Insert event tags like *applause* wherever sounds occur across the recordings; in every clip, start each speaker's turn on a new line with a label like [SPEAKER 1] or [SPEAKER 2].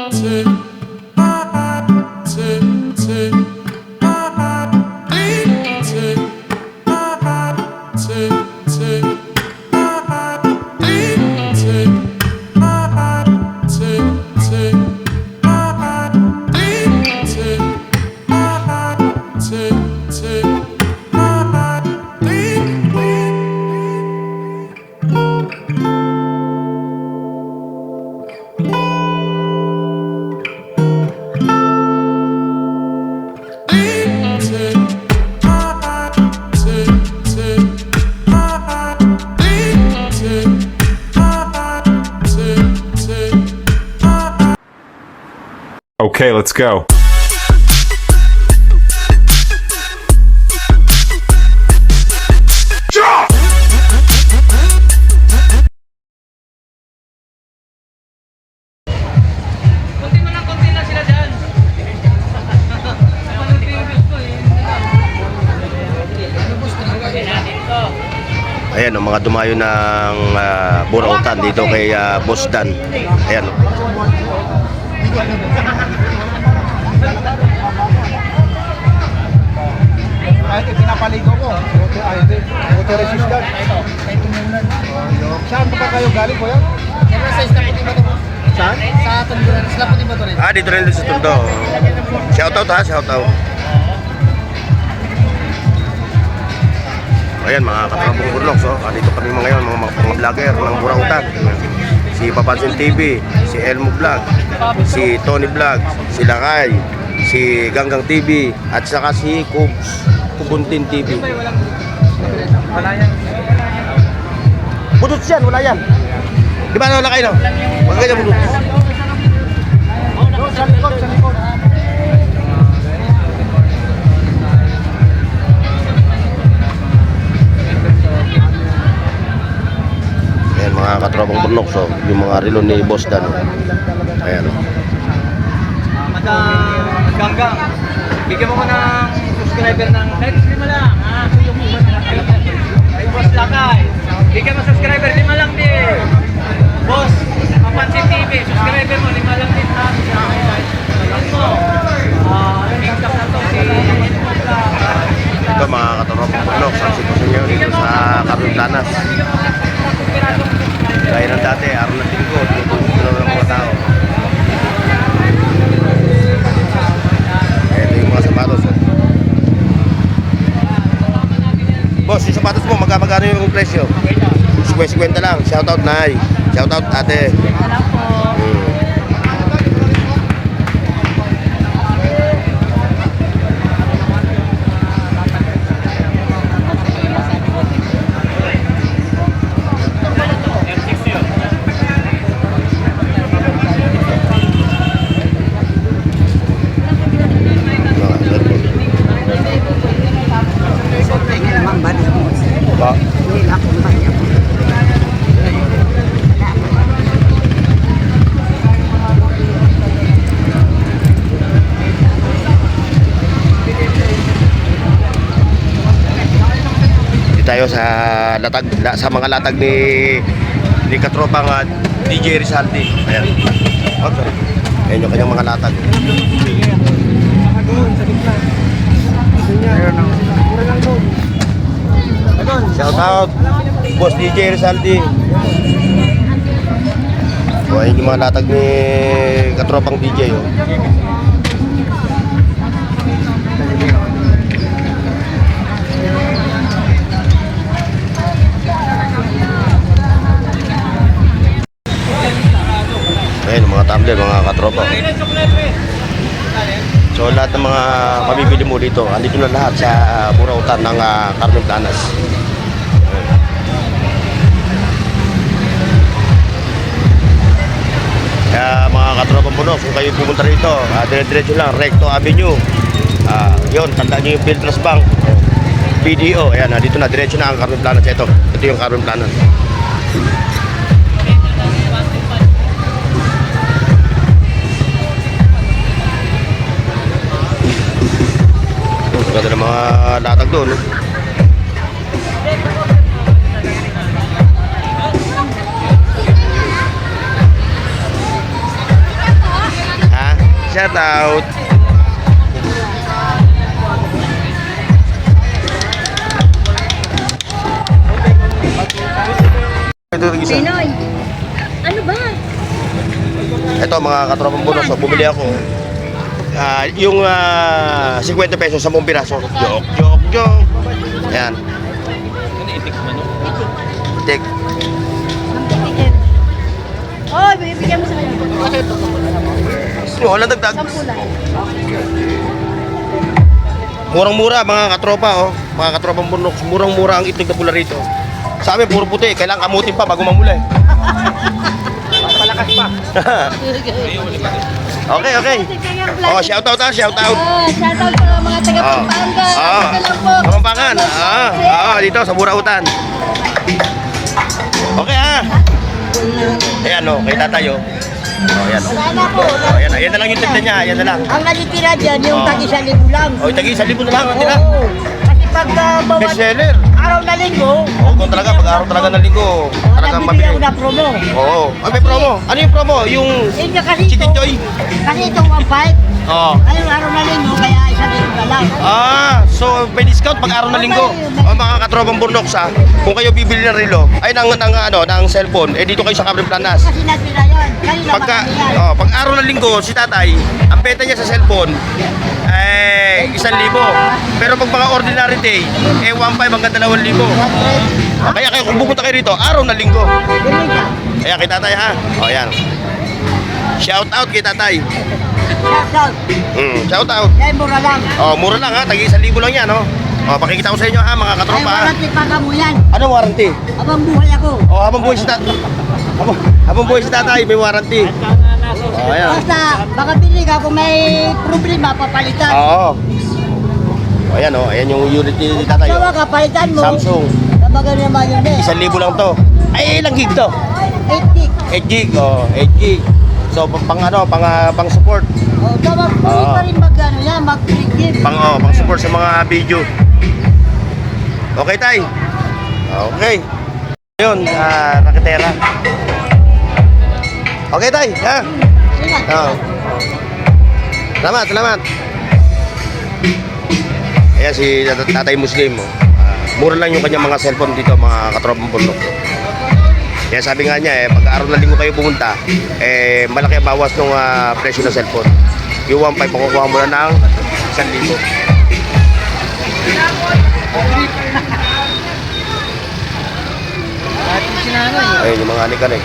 [SPEAKER 1] mountain. Views ko eh.
[SPEAKER 2] Ayan, mga dumayo ng uh, burautan dito kay ah, Boss Dan. Ayan. Oh.
[SPEAKER 3] Kahit ipinapaligo ko, water, ay, hindi, water resistant. Saan pa kayo galing, kuya? Saan?
[SPEAKER 1] Sa puti ba ito rin?
[SPEAKER 2] Ah, dito rin sa Tondo. Shoutout ha, shoutout. Ayan, mga katrapong burloks, oh. Ah, dito kami mga ngayon, mga, mga, mga vlogger ng burautan. Si Papansin TV, si Elmo Vlog, si Tony Vlog, si Lakay, si Ganggang TV, at saka si Kubs, Kubuntin TV.
[SPEAKER 1] Wala yan.
[SPEAKER 2] Budots yan, wala yan. Di ba wala kayo? Huwag ganyan budots.
[SPEAKER 3] Sa likod, sa likod.
[SPEAKER 2] Ayan mga katropang burnok, so yung mga relo ni Boss Dan. Ayan. oh.
[SPEAKER 1] Madam Ganggang, bigyan mo ko ng subscriber ng kahit lima lang. Ha? Ay, Boss Lakay. Bigyan mo subscriber, lima lang din. Boss, Papansin TV, subscriber mo, lima lang din. Yan mo. Ah,
[SPEAKER 2] Shoutout, Nay. Shoutout, ate. Tayo sa latag la- sa mga latag ni ni katropang ah, DJ Rizaldi. Ayan. Oh, sorry. Ayan yung kanyang mga latag.
[SPEAKER 3] Oh.
[SPEAKER 2] Shout out, Boss DJ Rizaldi. So, ayun yung mga latag ni katropang DJ. Oh. Ayun, mga katropa. So lahat ng mga mabibili mo dito, andito na lahat sa uh, burautan ng uh, Carmen Planas. Kaya mga katropang puno, kung kayo pumunta rito, uh, dire-diretso lang, Recto Avenue. Ah, yun, tandaan nyo yung Piltras Bank. BDO, ayan, ah, dito na, diretso na ang Carmen Planas. Ito, ito yung Carmen Planas. Ganda ng mga latag doon. no? shout out.
[SPEAKER 4] Pinoy. Ano ba?
[SPEAKER 2] Ito mga katropang bonus, so bumili ako. Ah, yung ah, 50 pesos, 10 piraso. Joke, joke, joke. Ayan. Itik.
[SPEAKER 4] Bibigyan. Oh, bibigyan mo sa kanya.
[SPEAKER 2] Oh, Wala dagdag. Murang-mura mga katropa oh. Mga katropang bonus, murang-mura ang itlog na pula rito. Sa amin, puro puti. Kailangan kamutin pa bago mamula eh.
[SPEAKER 1] Palakas pa. *laughs*
[SPEAKER 2] okay, okay. Oh, shout out ah, shout out.
[SPEAKER 4] Oh, shout out sa mga taga
[SPEAKER 2] Oh.
[SPEAKER 4] Pampanga. Po.
[SPEAKER 2] Kapampangan. Ah, ah, dito sa Burautan. Okay ah. Ayan oh, kay tatay oh. Oh, ayan oh.
[SPEAKER 4] Po.
[SPEAKER 2] Oh, ayan, ayan na lang yung tinda niya, ayan na lang.
[SPEAKER 4] Ang nalitira dyan, yung
[SPEAKER 2] Oh.
[SPEAKER 4] tagi sa libo lang.
[SPEAKER 2] Oh, tagi sa libo na lang, tira.
[SPEAKER 4] Kasi pag uh, bawat
[SPEAKER 2] Best seller.
[SPEAKER 4] araw na linggo,
[SPEAKER 2] Oh, kung talaga, araw talaga ng linggo, talagang mabili.
[SPEAKER 4] na promo.
[SPEAKER 2] Oo. Oh, may promo. Ano yung promo? Yung
[SPEAKER 4] Yun nga kasi
[SPEAKER 2] Chicken
[SPEAKER 4] ito,
[SPEAKER 2] Joy?
[SPEAKER 4] kasi itong 1.5,
[SPEAKER 2] Oh.
[SPEAKER 4] ngayong araw na linggo, kaya isa libo na lang.
[SPEAKER 2] Ah, so may discount pag araw na linggo. O mga katropang burnok sa, kung kayo bibili ng relo, ay ng, ng, ano, ng cellphone, eh dito kayo sa Cabri Planas.
[SPEAKER 4] Kasi natira yun. Kanina
[SPEAKER 2] Pagka, oh, pag araw ng linggo, si tatay, ang benta niya sa cellphone, eh, isang libo. Pero pag mga ordinary day, eh, 1.5 hanggang dalawang libo. Kaya kayo kung pupunta kayo rito, araw na linggo. Kaya kay tatay ha. O, yan. Shout out kay tatay.
[SPEAKER 4] Shout out.
[SPEAKER 2] Mm, shout out.
[SPEAKER 4] Dahil mura lang.
[SPEAKER 2] Oh, mura lang ha. Tagi isang libo lang yan, oh. Oh, pakikita ko sa inyo ha, mga
[SPEAKER 4] Ay,
[SPEAKER 2] katropa ha.
[SPEAKER 4] wala tipaka mo yan.
[SPEAKER 2] Ano warranty?
[SPEAKER 4] Abang buhay ako.
[SPEAKER 2] Oh, habang buhay si tatay. Habang, habang buhay si tatay, may warranty. Oh, ayan.
[SPEAKER 4] Basta, baka bili ka kung may problema, papalitan.
[SPEAKER 2] Oo. Oh, ayan oh, ayan yung unit ni tatay.
[SPEAKER 4] Sawa
[SPEAKER 2] Oh.
[SPEAKER 4] ka, palitan mo.
[SPEAKER 2] Samsung.
[SPEAKER 4] Nabaga naman yun eh.
[SPEAKER 2] Isang libo lang to. Ay, ilang gig to?
[SPEAKER 4] 8 gig.
[SPEAKER 2] 8 gig, oh, 8 gig. So, pang, ano, pang, ah, pang support.
[SPEAKER 4] O, dapat pwede
[SPEAKER 2] Oo.
[SPEAKER 4] pa rin mag, ano yan, mag-give.
[SPEAKER 2] Pang, oh, pang support sa mga video. Okay, tay? Okay. Yun, ah, nakitera. Okay, tay, ha? Oo. Salamat, salamat. Ayan si tat- tatay Muslim. Oh. Ah, mura lang yung kanyang mga cellphone dito, mga katropang bundok. Kaya sabi nga niya, eh, pag araw na linggo kayo pumunta, eh, malaki ang bawas ng ah, presyo ng cellphone. Yung 1.5 makukuha mo na ng 1,000.
[SPEAKER 1] At sinanay.
[SPEAKER 2] Ayun, yung mga anik-anik.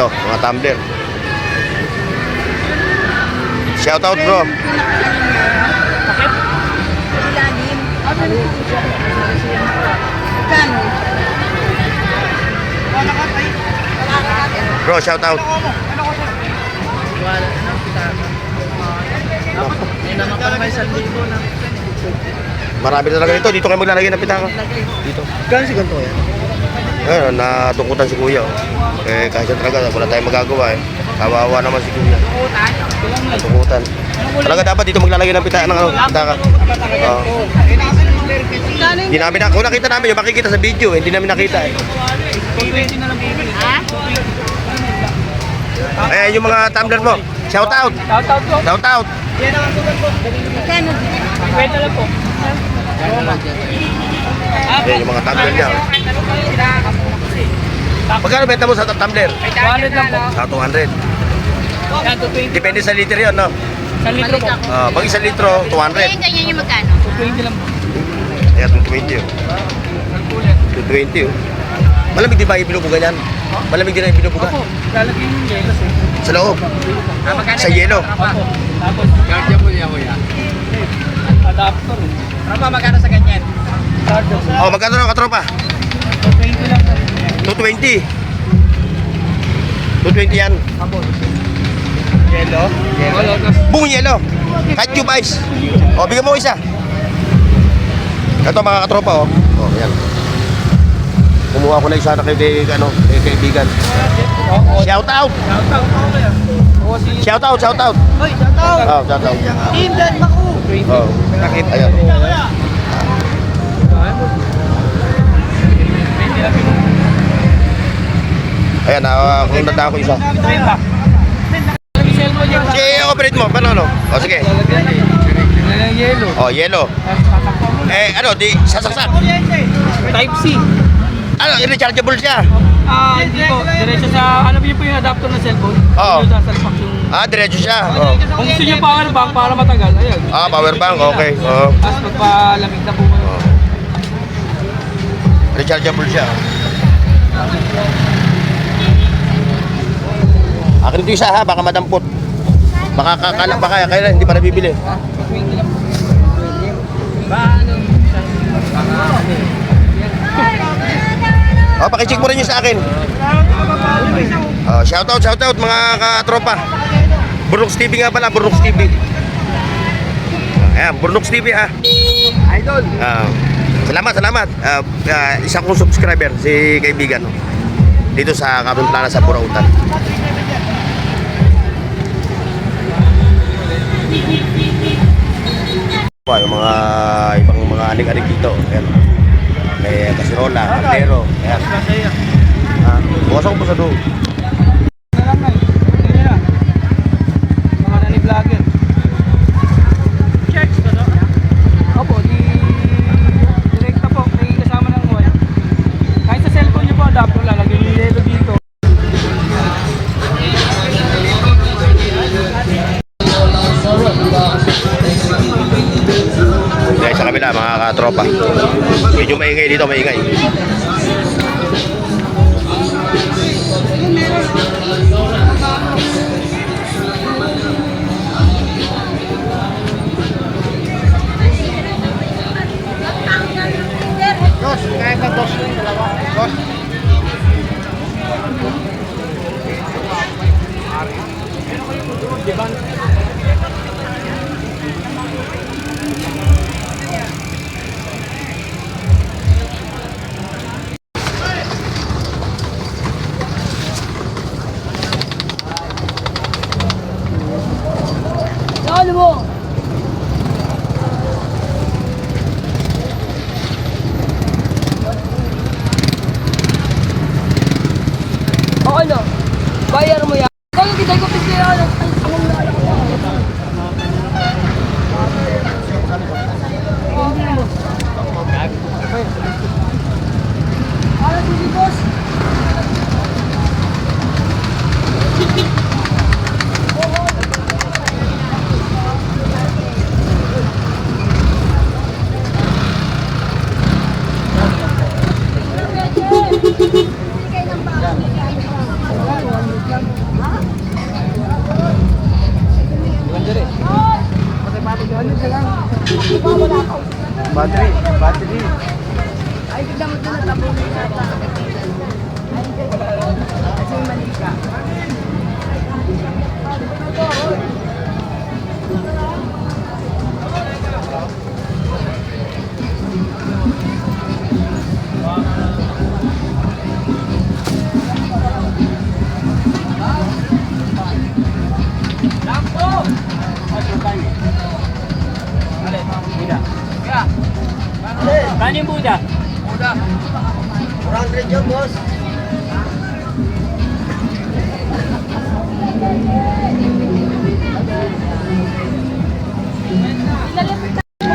[SPEAKER 2] Ito, mga tumbler. Shout out bro.
[SPEAKER 4] Ilalim. Kano?
[SPEAKER 2] Bro, shout out.
[SPEAKER 1] May naman pa may sandibo na.
[SPEAKER 2] Marami talaga dito. Dito kayo maglalagay ng pitaka. Dito.
[SPEAKER 1] Gano'n si ganito yan?
[SPEAKER 2] Ayun, natungkutan si kuya. oh. Eh, kasi talaga, wala tayong magagawa eh. Kawawa naman si kuya. Natungkutan. Talaga dapat dito maglalagay ng pitaka ng ano, pitaka. Oo. Hindi namin na, kung nakita namin, yung makikita sa video, hindi namin nakita eh. Ayan yung mga tumbler mo. Shout out.
[SPEAKER 1] Shout out po.
[SPEAKER 2] Shout out.
[SPEAKER 1] Yan ang sugat po.
[SPEAKER 4] Kano?
[SPEAKER 1] Pwede lang po.
[SPEAKER 2] Ayan yung mga tumbler niya. Magkano benta mo sa tumbler?
[SPEAKER 1] Wallet lang po.
[SPEAKER 2] Sa 200.
[SPEAKER 1] Yan, 220.
[SPEAKER 2] Depende sa liter yun, no?
[SPEAKER 1] Sa litro po.
[SPEAKER 2] Ah, pag isang litro, 200.
[SPEAKER 4] ganyan yung magkano?
[SPEAKER 1] 220 lang po.
[SPEAKER 2] Ayan, 220 oh. 220 oh. Malamig di ba yung binubuga niyan? Malamig din ang binubuga?
[SPEAKER 1] Opo, lalagyan yung yelo sir.
[SPEAKER 2] Sa loob. Sa yelo.
[SPEAKER 1] Opo. Tapos, Guardia po niya kuya. Adapter. Tropa, magkano sa ganyan? Charger.
[SPEAKER 2] Oh, magkano na katropa?
[SPEAKER 1] 220 lang sir.
[SPEAKER 2] 220. 220 yan.
[SPEAKER 1] Opo. Yelo? Yelo.
[SPEAKER 2] Buong yelo. Kahit cube ice. Oh, bigyan mo isa. Ito mga katropa oh. Oh, yan. Kumuha ko na isa na kay, kay, ano, kay kaibigan. Shout out!
[SPEAKER 1] Shout out si...
[SPEAKER 2] Shout out, shout out!
[SPEAKER 1] Hoy, shout out!
[SPEAKER 2] Oh, shout out.
[SPEAKER 4] Team Dan Maku.
[SPEAKER 2] Oh. Ayan. Ayan, uh, kung nanda ako isa. Si operate mo, paano ano? O sige.
[SPEAKER 1] yelo.
[SPEAKER 2] O, yellow. Eh, ano, di, sasaksak.
[SPEAKER 1] Type C.
[SPEAKER 2] Ano, rechargeable siya.
[SPEAKER 1] Ah, hindi po. Diretso sa, alam niyo po yung adapter ng cellphone?
[SPEAKER 2] Oo.
[SPEAKER 1] Yung sasalpak yung...
[SPEAKER 2] Ah, diretso siya. Oh.
[SPEAKER 1] Kung gusto niyo power bank para matagal, ayun.
[SPEAKER 2] Ah, power bank, okay. Oh.
[SPEAKER 1] Tapos magpalamig na po kayo.
[SPEAKER 2] Rechargeable siya. Akin ito isa ha, baka madampot. Baka kakala, baka kaya hindi pa nabibili. Oh, pakicheck mo rin yung sa akin. Oh, shout out, shout out mga katropa. Burnox TV nga pala, Burnox TV. Ayan, Burnox TV ah. Idol. Ah, salamat, salamat. Ah, ah, isa kong subscriber, si kaibigan. no? Dito sa Kapon Plana sa Burautan. Pa, yung mga ibang mga anik-anik dito. Ayan. May kasirola, kaldero. Ayan. Ah, bukas ako po sa doon.
[SPEAKER 1] Mga
[SPEAKER 2] katropa. Medyo maingay dito, maingay.
[SPEAKER 4] Saan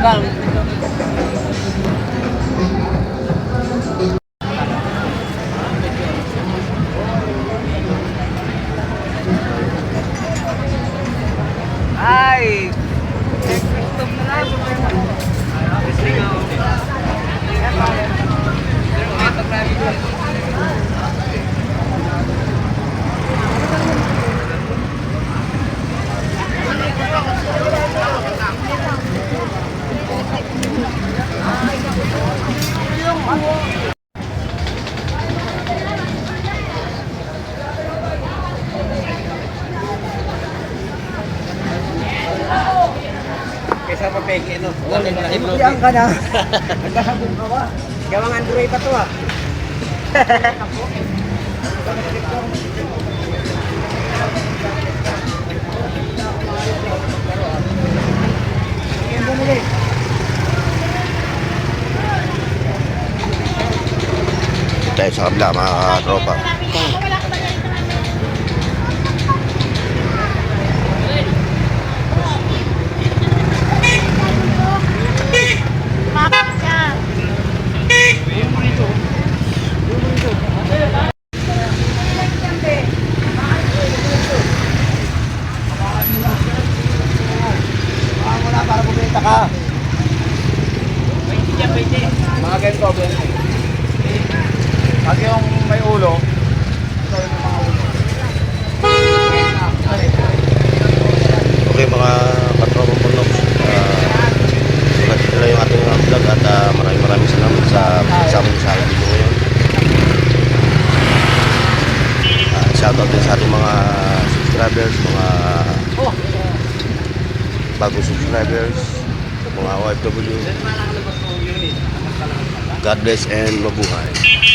[SPEAKER 1] Magkano? Ay! Stop na lang. Kaysa pa peke, no?
[SPEAKER 3] Yan ka na. *laughs* Nagkasabong ka ba?
[SPEAKER 1] Gawang Android pa to ah.
[SPEAKER 2] Dahil sa kabila, mga tropa.
[SPEAKER 3] Ganito, ganito. Pag yung may ulo, ito yung mga ulo.
[SPEAKER 2] Okay mga katropang Burlok, uh, na yung ating mga vlog at ah, maraming maraming salamat sa pagsama sa akin dito ngayon. Uh, shoutout din sa ating mga subscribers, mga bagong subscribers, mga OFW. God bless and mabuhay.